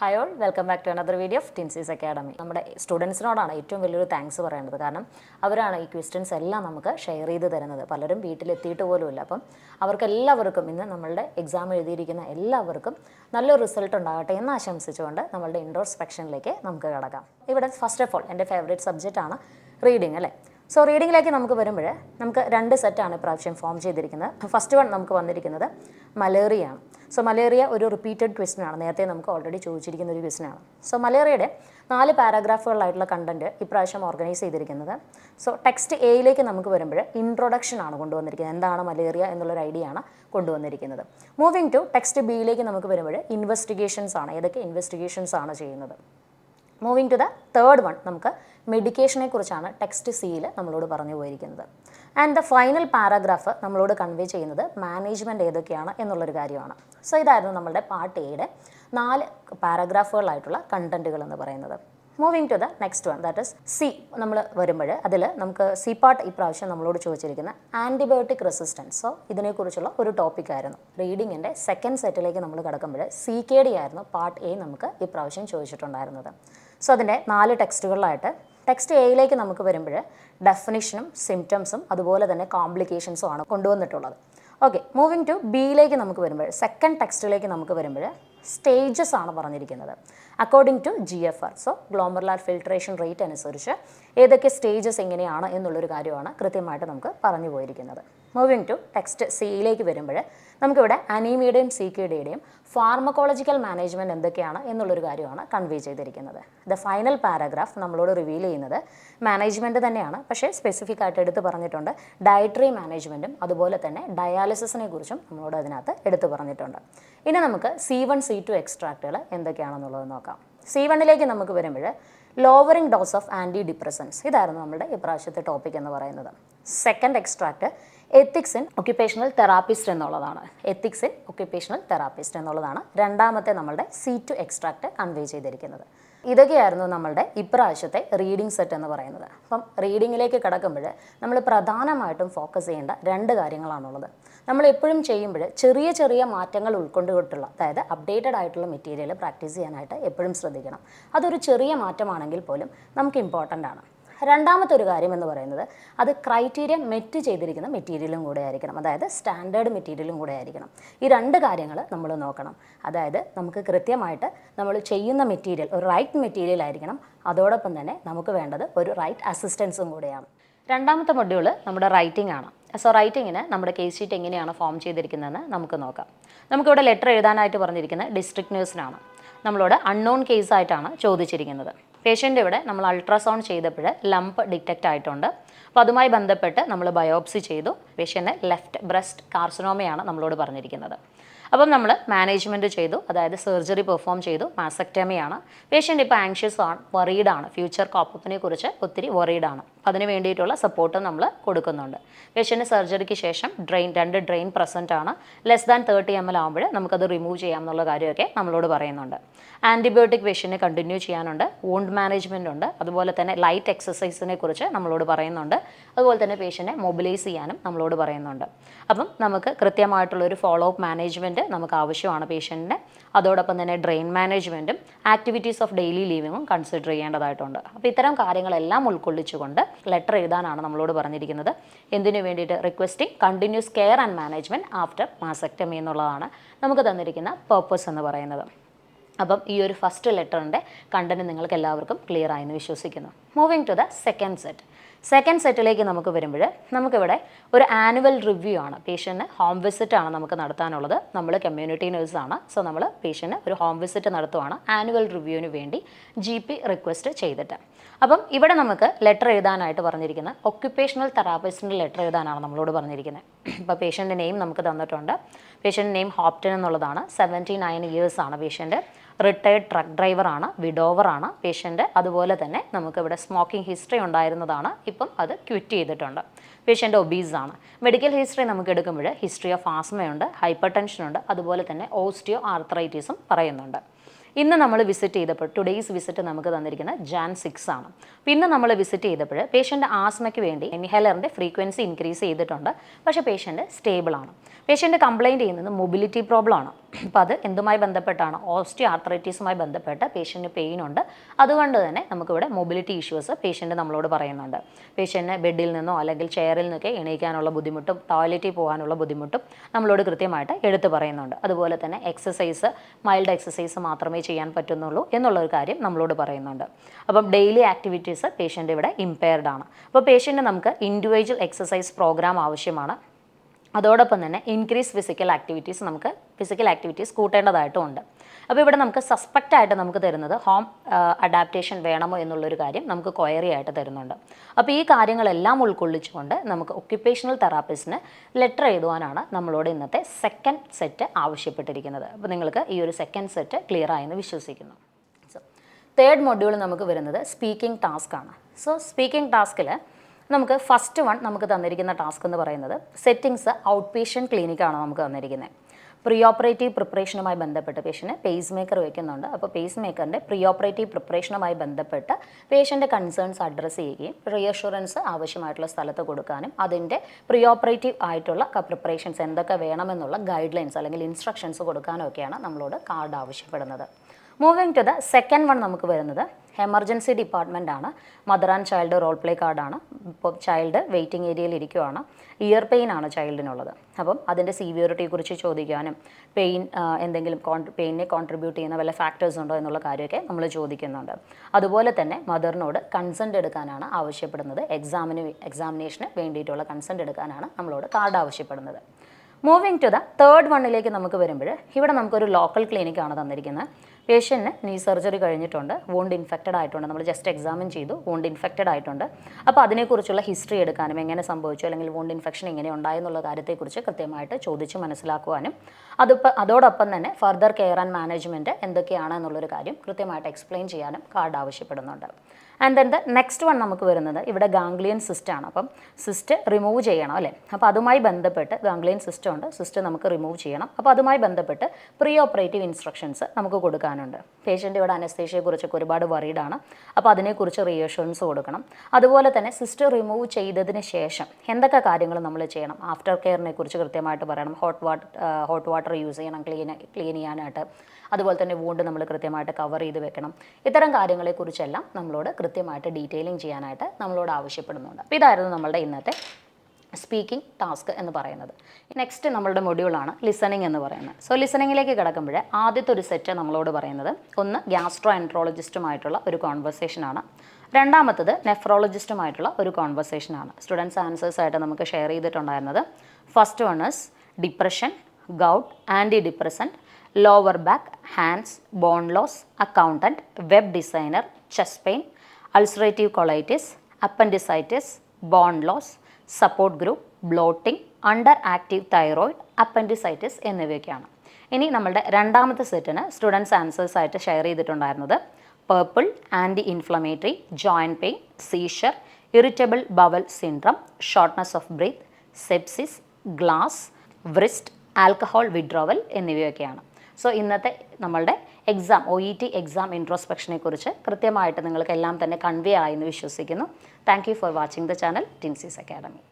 Hi all welcome back to another video of Tensees academy നമ്മുടെ സ്റ്റുഡൻസിനോടാണ് ഏറ്റവും വലിയൊരു താങ്ക്സ് പറയേണ്ടത്. കാരണം അവരാണ് ഈ ക്വസ്റ്റ്യൻസ് എല്ലാം നമുക്ക് ഷെയർ ചെയ്ത് തരുന്നത്. പലരും വീട്ടിലെത്തിയിട്ട് പോലുമില്ല. അപ്പം അവർക്ക് എല്ലാവർക്കും ഇന്ന് നമ്മളുടെ എക്സാം എഴുതിയിരിക്കുന്ന എല്ലാവർക്കും നല്ലൊരു റിസൾട്ട് ഉണ്ടാകട്ടെ എന്ന് ആശംസിച്ചുകൊണ്ട് നമ്മളുടെ ഇൻഡോർ സെക്ഷനിലേക്ക് നമുക്ക് കിടക്കാം. ഇവിടെ ഫസ്റ്റ് ഓഫ് ഓൾ എന്റെ ഫേവറേറ്റ് സബ്ജക്റ്റാണ് റീഡിങ് അല്ലേ? സോ റീഡിങ്ങിലേക്ക് നമുക്ക് വരുമ്പോൾ നമുക്ക് രണ്ട് സെറ്റാണ് ഇപ്രാവശ്യം ഫോം ചെയ്തിരിക്കുന്നത്. ഫസ്റ്റ് വൺ നമുക്ക് വന്നിരിക്കുന്നത് മലേറിയ ആണ് സോ മലേറിയ ഒരു റിപ്പീറ്റഡ് ക്വസ്റ്റൻ ആണ്. നേരത്തെ നമുക്ക് ഓൾറെഡി ചോദിച്ചിരിക്കുന്ന ഒരു ക്വസ്റ്റൻ ആണ്. സോ മലേറിയയുടെ നാല് പാരാഗ്രാഫുകളിലായിട്ടുള്ള കണ്ടന്റ് ഇപ്രാവശ്യം ഓർഗനൈസ് ചെയ്തിരിക്കുന്നത്. സോ ടെക്സ്റ്റ് എയിലേക്ക് നമുക്ക് വരുമ്പോൾ ഇൻട്രൊഡക്ഷൻ ആണ് കൊണ്ടുവന്നിരിക്കുന്നത്. എന്താണ് മലേറിയ എന്നുള്ളൊരു ഐഡിയ ആണ് കൊണ്ടുവന്നിരിക്കുന്നത്. മൂവിങ് ടു ടെക്സ്റ്റ് ബിയിലേക്ക് നമുക്ക് വരുമ്പോൾ ഇൻവെസ്റ്റിഗേഷൻസ് ആണ്. ഏതൊക്കെ ഇൻവെസ്റ്റിഗേഷൻസ് ആണ് ചെയ്യുന്നത്? Moving to the third one നമുക്ക് മെഡിക്കേഷനെ കുറിച്ചാണ് ടെക്സ്റ്റ് സിയിൽ നമ്മളോട് പറഞ്ഞു പോയിരിക്കുന്നത്. ആൻഡ് ദ ഫൈനൽ പാരാഗ്രാഫ് നമ്മളോട് കൺവേ ചെയ്യുന്നത് മാനേജ്മെന്റ് ഏതൊക്കെയാണ് എന്നുള്ളൊരു കാര്യമാണ്. സോ ഇതായിരുന്നു നമ്മളുടെ പാർട്ട് എയുടെ നാല് പാരാഗ്രാഫുകളായിട്ടുള്ള കണ്ടന്റുകൾ എന്ന് പറയുന്നത്. Moving to the next one that is C നമ്മൾ വരുമ്പോൾ അതിൽ നമുക്ക് സി പാർട്ട് ഇപ്രാവശ്യം നമ്മളോട് ചോദിച്ചിരിക്കുന്ന ആന്റിബയോട്ടിക് റെസിസ്റ്റൻസ് സോ ഇതിനെക്കുറിച്ചുള്ള ഒരു ടോപ്പിക് ആയിരുന്നു. റീഡിങ്ങിന്റെ സെക്കൻഡ് സെറ്റിലേക്ക് നമ്മൾ കിടക്കുമ്പോൾ സി കെ ഡി ആയിരുന്നു പാർട്ട് എ നമുക്ക് ഇപ്രാവശ്യം ചോദിച്ചിട്ടുണ്ടായിരുന്നത്. സോ അതിന്റെ നാല് ടെക്സ്റ്റുകളിലായിട്ട് ടെക്സ്റ്റ് എയിലേക്ക് നമുക്ക് വരുമ്പോൾ ഡെഫിനിഷനും സിംറ്റംസും അതുപോലെ തന്നെ കോംപ്ലിക്കേഷൻസും ആണ് കൊണ്ടുവന്നിട്ടുള്ളത്. ഓക്കെ മൂവിങ് ടു ബിയിലേക്ക് നമുക്ക് വരുമ്പോൾ സെക്കൻഡ് ടെക്സ്റ്റിലേക്ക് നമുക്ക് വരുമ്പോൾ സ്റ്റേജസ് ആണ് പറഞ്ഞിരിക്കുന്നത്. According to G F R so glomerular filtration rate അനുസരിച്ച് ഏതൊക്കെ സ്റ്റേജസ് എങ്ങനെയാണ് എന്നുള്ളൊരു കാര്യമാണ് കൃത്യമായിട്ട് നമുക്ക് പറഞ്ഞു പോയിരിക്കുന്നത്. മൂവിങ് ടു ടെക്സ്റ്റ് സിയിലേക്ക് വരുമ്പോൾ നമുക്കിവിടെ അനീമിയുടെയും സി കെയുടെയും ഫാർമക്കോളജിക്കൽ മാനേജ്മെന്റ് എന്തൊക്കെയാണ് എന്നുള്ളൊരു കാര്യമാണ് കൺവേ ചെയ്തിരിക്കുന്നത്. ദ ഫൈനൽ പാരാഗ്രാഫ് നമ്മളോട് റിവീൽ ചെയ്യുന്നത് മാനേജ്മെന്റ് തന്നെയാണ്. പക്ഷേ സ്പെസിഫിക് ആയിട്ട് എടുത്തു പറഞ്ഞിട്ടുണ്ട് ഡയറ്ററി മാനേജ്മെന്റും അതുപോലെ തന്നെ ഡയാലിസിസിനെ കുറിച്ചും നമ്മളോട് അതിനകത്ത് എടുത്തു പറഞ്ഞിട്ടുണ്ട്. ഇനി നമുക്ക് സി വൺ സി ടു എക്സ്ട്രാക്റ്റുകൾ എന്തൊക്കെയാണെന്നുള്ളത് നോക്കാം. സി വണ്ണിലേക്ക് നമുക്ക് വരുമ്പോൾ lowering dose of antidepressants ഇതായിരുന്നു നമ്മുടെ ഇപ്രാവശ്യത്തെ ടോപ്പിക് എന്ന് പറയുന്നത്. Second extract ethics in occupational therapist എന്നുള്ളതാണ്. എത്തിക്സ് ഇൻ ഒക്യുപ്പേഷണൽ തെറാപ്പിസ്റ്റ് എന്നുള്ളതാണ് രണ്ടാമത്തെ നമ്മളുടെ സി ടു എക്സ്ട്രാക്ട് കൺവേ ചെയ്തിരിക്കുന്നത്. ഇതൊക്കെയായിരുന്നു നമ്മളുടെ ഇപ്രാവശ്യത്തെ റീഡിംഗ് സെറ്റ് എന്ന് പറയുന്നത്. അപ്പം റീഡിങ്ങിലേക്ക് കിടക്കുമ്പോൾ നമ്മൾ പ്രധാനമായിട്ടും ഫോക്കസ് ചെയ്യേണ്ട രണ്ട് കാര്യങ്ങളാണുള്ളത്. നമ്മൾ എപ്പോഴും ചെയ്യുമ്പോൾ ചെറിയ ചെറിയ മാറ്റങ്ങൾ ഉൾക്കൊണ്ടുകൊണ്ടുള്ള അതായത് അപ്ഡേറ്റഡ് ആയിട്ടുള്ള മെറ്റീരിയൽ പ്രാക്ടീസ് ചെയ്യാനായിട്ട് എപ്പോഴും ശ്രദ്ധിക്കണം. അതൊരു ചെറിയ മാറ്റമാണെങ്കിൽ പോലും നമുക്ക് ഇമ്പോർട്ടന്റ് ആണ്. രണ്ടാമത്തെ ഒരു കാര്യം എന്ന് പറയുന്നത് അത് ക്രൈറ്റീരിയ മെറ്റ് ചെയ്തിരിക്കുന്ന മെറ്റീരിയലും കൂടെ ആയിരിക്കണം. അതായത് സ്റ്റാൻഡേർഡ് മെറ്റീരിയലും കൂടെ ആയിരിക്കണം. ഈ രണ്ട് കാര്യങ്ങൾ നമ്മൾ നോക്കണം. അതായത് നമുക്ക് കൃത്യമായിട്ട് നമ്മൾ ചെയ്യുന്ന മെറ്റീരിയൽ ഒരു റൈറ്റ് മെറ്റീരിയൽ ആയിരിക്കണം. അതോടൊപ്പം തന്നെ നമുക്ക് വേണ്ടത് ഒരു റൈറ്റ് അസിസ്റ്റൻസും കൂടെയാണ്. രണ്ടാമത്തെ മൊഡ്യൂൾ നമ്മുടെ റൈറ്റിംഗ് ആണ്. സോ റൈറ്റിങ്ങിന് നമ്മുടെ കേസ് ഷീറ്റ് എങ്ങനെയാണ് ഫോം ചെയ്തിരിക്കുന്നതെന്ന് നമുക്ക് നോക്കാം. നമുക്കിവിടെ ലെറ്റർ എഴുതാനായിട്ട് പറഞ്ഞിരിക്കുന്നത് ഡിസ്ട്രിക്ട് നേഴ്സിനാണ് നമ്മളോട് അൺനോൺ കേസായിട്ടാണ് ചോദിച്ചിരിക്കുന്നത്. പേഷ്യന്റ് ഇവിടെ നമ്മൾ അൾട്രാസൗണ്ട് ചെയ്തപ്പോൾ ലംപ് ഡിറ്റക്റ്റ് ആയിട്ടുണ്ട്. അപ്പോൾ അതുമായി ബന്ധപ്പെട്ട് നമ്മൾ ബയോപ്സി ചെയ്തു. പേഷ്യന്റെ ലെഫ്റ്റ് ബ്രസ്റ്റ് കാർസിനോമയാണ് നമ്മളോട് പറഞ്ഞിരിക്കുന്നത്. അപ്പം നമ്മൾ മാനേജ്മെന്റ് ചെയ്തു. അതായത് സർജറി പെർഫോം ചെയ്തു. മാസക്ടമിയാണ് പേഷ്യന്റ് ഇപ്പോൾ ആങ്ഷ്യസ് ആണ് വറീഡാണ് ഫ്യൂച്ചർ കോപ്പപ്പിനെ കുറിച്ച് ഒത്തിരി വറീഡാണ് അതിന് വേണ്ടിയിട്ടുള്ള സപ്പോർട്ട് നമ്മൾ കൊടുക്കുന്നുണ്ട്. പേഷ്യന്റ് സർജറിക്ക് ശേഷം ഡ്രെയിൻ രണ്ട് ഡ്രെയിൻ പ്രസന്റ് ആണ്. Less than thirty M L ആകുമ്പോൾ നമുക്കത് റിമൂവ് ചെയ്യാം എന്നുള്ള കാര്യമൊക്കെ നമ്മളോട് പറയുന്നുണ്ട്. ആന്റിബയോട്ടിക് പേഷ്യനെ കണ്ടിന്യൂ ചെയ്യാനുണ്ട്. വൂണ്ട് മാനേജ്മെന്റ് ഉണ്ട്. അതുപോലെ തന്നെ ലൈറ്റ് എക്സസൈസിനെ കുറിച്ച് നമ്മളോട് പറയുന്നുണ്ട്. അതുപോലെ തന്നെ പേഷ്യനെ മൊബിലൈസ് ചെയ്യാനും നമ്മളോട് പറയുന്നുണ്ട്. അപ്പം നമുക്ക് കൃത്യമായിട്ടുള്ളൊരു ഫോളോ അപ്പ് മാനേജ്മെന്റ് നമുക്ക് ആവശ്യമാണ് പേഷ്യന്റിന് അതോടൊപ്പം തന്നെ ഡ്രെയിൻ മാനേജ്മെന്റും ആക്ടിവിറ്റീസ് ഓഫ് ഡെയിലി ലീവിങ്ങും കൺസിഡർ ചെയ്യേണ്ടതായിട്ടുണ്ട്. അപ്പോൾ ഇത്തരം കാര്യങ്ങളെല്ലാം ഉൾക്കൊള്ളിച്ചുകൊണ്ട് ലെറ്റർ എഴുതാനാണ് നമ്മളോട് പറഞ്ഞിരിക്കുന്നത്. എന്തിനു വേണ്ടിയിട്ട്? Requesting continuous care and management after mastectomy എന്നുള്ളതാണ് നമുക്ക് തന്നിരിക്കുന്ന പേർപ്പസ് എന്ന് പറയുന്നത്. അപ്പം ഈ ഒരു ഫസ്റ്റ് ലെറ്ററിന്റെ കണ്ടന്റ് നിങ്ങൾക്ക് എല്ലാവർക്കും ക്ലിയർ ആയെന്ന് വിശ്വസിക്കുന്നു. Moving to the second set second സെറ്റിലേക്ക് നമുക്ക് വരുമ്പോൾ നമുക്കിവിടെ ഒരു ആനുവൽ റിവ്യൂ ആണ്. പേഷ്യന്റിന് ഹോം വിസിറ്റ് ആണ് നമുക്ക് നടത്താനുള്ളത്. നമ്മൾ കമ്മ്യൂണിറ്റി നേഴ്സാണ് സോ നമ്മൾ പേഷ്യന്റിന് ഒരു ഹോം വിസിറ്റ് നടത്തുവാണ്. ആനുവൽ റിവ്യൂവിന് വേണ്ടി ജി പി റിക്വസ്റ്റ് ചെയ്തിട്ട്. അപ്പം ഇവിടെ നമുക്ക് ലെറ്റർ എഴുതാനായിട്ട് പറഞ്ഞിരിക്കുന്നത് ഒക്യുപ്പേഷണൽ തെറാപ്പിസ്റ്റിന്റെ ലെറ്റർ എഴുതാനാണ് നമ്മളോട് പറഞ്ഞിരിക്കുന്നത്. ഇപ്പോൾ പേഷ്യന്റെ നെയിം നമുക്ക് തന്നിട്ടുണ്ട്. പേഷ്യന്റെ നെയിം ഹോപ്റ്റൻ എന്നുള്ളതാണ്. സെവന്റി നയൻ ഇയേഴ്സ് ആണ് പേഷ്യന്റ് റിട്ടയർഡ് ട്രക്ക് ഡ്രൈവറാണ് വിഡോവറാണ് പേഷ്യന്റ് അതുപോലെ തന്നെ നമുക്കിവിടെ സ്മോക്കിംഗ് ഹിസ്റ്ററി ഉണ്ടായിരുന്നതാണ്. ഇപ്പം അത് ക്വിറ്റ് ചെയ്തിട്ടുണ്ട്. പേഷ്യന്റ് ഒബീസ് ആണ്. മെഡിക്കൽ ഹിസ്റ്ററി നമുക്ക് എടുക്കുമ്പോൾ ഹിസ്റ്ററി ഓഫ് ആസ്മയുണ്ട് ഹൈപ്പർ ടെൻഷനുണ്ട് അതുപോലെ തന്നെ ഓസ്റ്റിയോ ആർത്രൈറ്റീസും പറയുന്നുണ്ട്. ഇന്ന് നമ്മൾ വിസിറ്റ് ചെയ്തപ്പോൾ ടുഡേയ്സ് വിസിറ്റ് നമുക്ക് തന്നിരിക്കുന്നത് ജാൻ സിക്സ് ആണ്. അപ്പോൾ ഇന്ന് നമ്മൾ വിസിറ്റ് ചെയ്തപ്പോൾ പേഷ്യന്റ് ആസ്മയ്ക്ക് വേണ്ടി ഇൻഹേലറിന്റെ ഫ്രീക്വൻസി ഇൻക്രീസ് ചെയ്തിട്ടുണ്ട്. പക്ഷേ പേഷ്യന്റ് സ്റ്റേബിൾ ആണ്. പേഷ്യന്റ് കംപ്ലയിന്റ് ചെയ്യുന്നത് മൊബിലിറ്റി പ്രോബ്ലം ആണ്. അപ്പോൾ അത് എന്തുമായി ബന്ധപ്പെട്ടാണ്? ഓസ്റ്റിയോ ആർത്രൈറ്റീസുമായി ബന്ധപ്പെട്ട് പേഷ്യന്റ് പെയിൻ ഉണ്ട്. അതുകൊണ്ട് തന്നെ നമുക്കിവിടെ മൊബിലിറ്റി ഇഷ്യൂസ് പേഷ്യന്റ് നമ്മളോട് പറയുന്നുണ്ട്. പേഷ്യന്റിന് ബെഡിൽ നിന്നോ അല്ലെങ്കിൽ ചെയറിൽ നിന്നൊക്കെ എണീക്കാനുള്ള ബുദ്ധിമുട്ടും ടോയ്ലറ്റിൽ പോകാനുള്ള ബുദ്ധിമുട്ടും നമ്മളോട് കൃത്യമായിട്ട് എടുത്തു പറയുന്നുണ്ട്. അതുപോലെ തന്നെ എക്സസൈസ് മൈൽഡ് എക്സസൈസ് മാത്രമേ ചെയ്യാൻ പറ്റുന്നുള്ളൂ എന്നുള്ളൊരു കാര്യം നമ്മളോട് പറയുന്നുണ്ട്. അപ്പം ഡെയിലി ആക്ടിവിറ്റീസ് പേഷ്യന്റ് ഇവിടെ ഇമ്പയർഡ് ആണ്. അപ്പോൾ പേഷ്യന്റ് നമുക്ക് ഇൻഡിവിജ്വൽ എക്സസൈസ് പ്രോഗ്രാം ആവശ്യമാണ്. അതോടൊപ്പം തന്നെ ഇൻക്രീസ് ഫിസിക്കൽ ആക്ടിവിറ്റീസ് നമുക്ക് ഫിസിക്കൽ ആക്ടിവിറ്റീസ് കൂട്ടേണ്ടതായിട്ടും ഉണ്ട്. അപ്പോൾ ഇവിടെ നമുക്ക് സസ്പെക്റ്റ് ആയിട്ട് നമുക്ക് തരുന്നത് ഹോം അഡാപ്റ്റേഷൻ വേണമോ എന്നുള്ളൊരു കാര്യം നമുക്ക് ക്വയറി ആയിട്ട് തരുന്നുണ്ട്. അപ്പോൾ ഈ കാര്യങ്ങളെല്ലാം ഉൾക്കൊള്ളിച്ചുകൊണ്ട് നമുക്ക് ഒക്യുപ്പേഷണൽ തെറാപ്പിസ്റ്റിന് ലെറ്റർ എഴുതുവാനാണ് നമ്മളോട് ഇന്നത്തെ സെക്കൻഡ് സെറ്റ് ആവശ്യപ്പെട്ടിരിക്കുന്നത്. അപ്പോൾ നിങ്ങൾക്ക് ഈ ഒരു സെക്കൻഡ് സെറ്റ് ക്ലിയർ ആയെന്ന് വിശ്വസിക്കുന്നു. സോ തേർഡ് മൊഡ്യൂൾ നമുക്ക് വരുന്നത് സ്പീക്കിംഗ് ടാസ്ക് ആണ്. സോ സ്പീക്കിംഗ് ടാസ്കിൽ നമുക്ക് ഫസ്റ്റ് വൺ നമുക്ക് തന്നിരിക്കുന്ന ടാസ്ക് എന്ന് പറയുന്നത് സെറ്റിങ്സ് ഔട്ട് പേഷ്യന്റ് ക്ലിനിക്കാണ് നമുക്ക് തന്നിരിക്കുന്നത് പ്രീ ഓപ്പറേറ്റീവ് പ്രിപ്പറേഷനുമായി ബന്ധപ്പെട്ട് പേഷ്യന് പേസ് മേക്കർ വയ്ക്കുന്നുണ്ട് അപ്പോൾ പേസ് മേക്കറിന്റെ പ്രീ ഓപ്പറേറ്റീവ് പ്രിപ്പറേഷനുമായി ബന്ധപ്പെട്ട് പേഷ്യന്റെ കൺസേൺസ് അഡ്രസ്സ് ചെയ്യുകയും റീഅഷുറൻസ് ആവശ്യമായിട്ടുള്ള സ്ഥലത്ത് കൊടുക്കാനും അതിന്റെ പ്രീ ഓപ്പറേറ്റീവ് ആയിട്ടുള്ള പ്രിപ്പറേഷൻസ് എന്തൊക്കെ വേണമെന്നുള്ള ഗൈഡ് ലൈൻസ് അല്ലെങ്കിൽ ഇൻസ്ട്രക്ഷൻസ് കൊടുക്കാനൊക്കെയാണ് നമ്മളോട് കാർഡ് ആവശ്യപ്പെടുന്നത്. Moving to the second one നമുക്ക് വരുന്നത് എമർജൻസി ഡിപ്പാർട്ട്മെന്റ് ആണ് mother and child role play കാർഡാണ്. ഇപ്പോൾ ചൈൽഡ് വെയിറ്റിംഗ് ഏരിയയിൽ ഇരിക്കുവാണ്. ഇയർ പെയിൻ ആണ് ചൈൽഡിനുള്ളത്. അപ്പം അതിന്റെ സീവിയറിറ്റിയെക്കുറിച്ച് ചോദിക്കാനും പെയിൻ എന്തെങ്കിലും കോൺ പെയിനെ കോൺട്രിബ്യൂട്ട് ചെയ്യുന്ന വല്ല ഫാക്ടേഴ്സ് ഉണ്ടോ എന്നുള്ള കാര്യമൊക്കെ നമ്മൾ ചോദിക്കുന്നുണ്ട്. അതുപോലെ തന്നെ മദറിനോട് കൺസെന്റ് എടുക്കാനാണ് ആവശ്യപ്പെടുന്നത്. എക്സാമിന് എക്സാമിനേഷന് വേണ്ടിയിട്ടുള്ള കൺസെന്റ് എടുക്കാനാണ് നമ്മളോട് കാർഡ് ആവശ്യപ്പെടുന്നത്. മൂവിങ് ടു ദ തേർഡ് വണ്ണിലേക്ക് നമുക്ക് വരുമ്പോൾ ഇവിടെ നമുക്കൊരു ലോക്കൽ ക്ലിനിക്കാണ് തന്നിരിക്കുന്നത്. പേഷ്യന്റിന് നീ സർജറി കഴിഞ്ഞിട്ടുണ്ട്. വോണ്ട് ഇൻഫെക്റ്റഡ് ആയിട്ടുണ്ട്. നമ്മൾ ജസ്റ്റ് എക്സാമിൻ ചെയ്തു. വോണ്ട് ഇൻഫെക്റ്റഡ് ആയിട്ടുണ്ട്. അപ്പോൾ അതിനെക്കുറിച്ചുള്ള ഹിസ്റ്ററി എടുക്കാനും എങ്ങനെ സംഭവിച്ചു? അല്ലെങ്കിൽ വോണ്ട് ഇൻഫെക്ഷൻ എങ്ങനെ ഉണ്ടായെന്നുള്ള കാര്യത്തെക്കുറിച്ച് കൃത്യമായിട്ട് ചോദിച്ച് മനസ്സിലാക്കുവാനും അതിപ്പോൾ അതോടൊപ്പം തന്നെ ഫർദർ കെയർ ആൻഡ് മാനേജ്മെന്റ് എന്തൊക്കെയാണ് എന്നുള്ളൊരു കാര്യം കൃത്യമായിട്ട് എക്സ്പ്ലെയിൻ ചെയ്യാനും കാർഡ് ആവശ്യപ്പെടുന്നുണ്ട്. And then the next one നമുക്ക് വരുന്നത് ഇവിടെ ഗാംഗ്ലിയൻ സിസ്റ്റ് ആണ്. അപ്പം സിസ്റ്റ് റിമൂവ് ചെയ്യണം അല്ലേ? അപ്പോൾ അതുമായി ബന്ധപ്പെട്ട് ഗാംഗ്ലിയൻ സിസ്റ്റം ഉണ്ട്. സിസ്റ്റ് നമുക്ക് റിമൂവ് ചെയ്യണം. അപ്പോൾ അതുമായി ബന്ധപ്പെട്ട് പ്രീ ഓപ്പറേറ്റീവ് ഇൻസ്ട്രക്ഷൻസ് നമുക്ക് കൊടുക്കാനുണ്ട്. പേഷ്യന്റ് ഇവിടെ അനസ്തേഷ്യയെക്കുറിച്ചൊക്കെ ഒരുപാട് വറീഡാണ് അപ്പോൾ അതിനെക്കുറിച്ച് റീഅഷുറൻസ് കൊടുക്കണം. അതുപോലെ തന്നെ സിസ്റ്റർ റിമൂവ് ചെയ്തതിന് ശേഷം എന്തൊക്കെ കാര്യങ്ങൾ നമ്മൾ ചെയ്യണം? ആഫ്റ്റർ കെയറിനെ കുറിച്ച് കൃത്യമായിട്ട് പറയണം. Hot water hot water use ചെയ്യണം. ക്ലീൻ ക്ലീൻ ചെയ്യാനായിട്ട്. അതുപോലെ തന്നെ വൂണ്ട് നമ്മൾ കൃത്യമായിട്ട് കവർ ചെയ്ത് വെക്കണം. ഇത്തരം കാര്യങ്ങളെക്കുറിച്ചെല്ലാം നമ്മളോട് കൃത്യമായിട്ട് ഡീറ്റെയിലിംഗ് ചെയ്യാനായിട്ട് നമ്മളോട് ആവശ്യപ്പെടുന്നുണ്ട്. അപ്പോൾ ഇതായിരുന്നു നമ്മളുടെ ഇന്നത്തെ സ്പീക്കിംഗ് ടാസ്ക് എന്ന് പറയുന്നത്. നെക്സ്റ്റ് നമ്മളുടെ മൊഡ്യൂളാണ് ലിസണിങ് എന്ന് പറയുന്നത്. സോ ലിസണിങ്ങിലേക്ക് കിടക്കുമ്പോൾ ആദ്യത്തെ ഒരു സെറ്റ് നമ്മളോട് പറയുന്നത് ഒന്ന് ഗ്യാസ്ട്രോ എൻട്രോളജിസ്റ്റുമായിട്ടുള്ള ഒരു കോൺവെർസേഷനാണ് രണ്ടാമത്തത് നെഫ്രോളജിസ്റ്റുമായിട്ടുള്ള ഒരു കോൺവെർസേഷനാണ് സ്റ്റുഡൻസ് ആൻസേഴ്സ് ആയിട്ട് നമുക്ക് ഷെയർ ചെയ്തിട്ടുണ്ടായിരുന്നത് first one depression gout antidepressant lower back hands bone loss accountant web designer chest pain ulcerative colitis appendicitis bone loss support group bloating underactive thyroid appendicitis എന്നിവയൊക്കെയാണ്. ഇനി നമ്മളുടെ രണ്ടാമത്തെ സെറ്റിന് സ്റ്റുഡൻസ് ആൻസേഴ്സ് ആയിട്ട് share ചെയ്തിട്ടുണ്ടായിരുന്നത്. Purple anti inflammatory joint pain seizure irritable bowel syndrome shortness of breath sepsis glass wrist alcohol withdrawal എന്നിവയൊക്കെയാണ്. So ഇന്നത്തെ നമ്മളുടെ exam O E T exam ഇൻട്രോസ്പെക്ഷനെ കുറിച്ച് കൃത്യമായിട്ട് നിങ്ങൾക്ക് എല്ലാം തന്നെ കൺവേ ആയെന്ന് വിശ്വസിക്കുന്നു. Thank you for watching the channel Tensees academy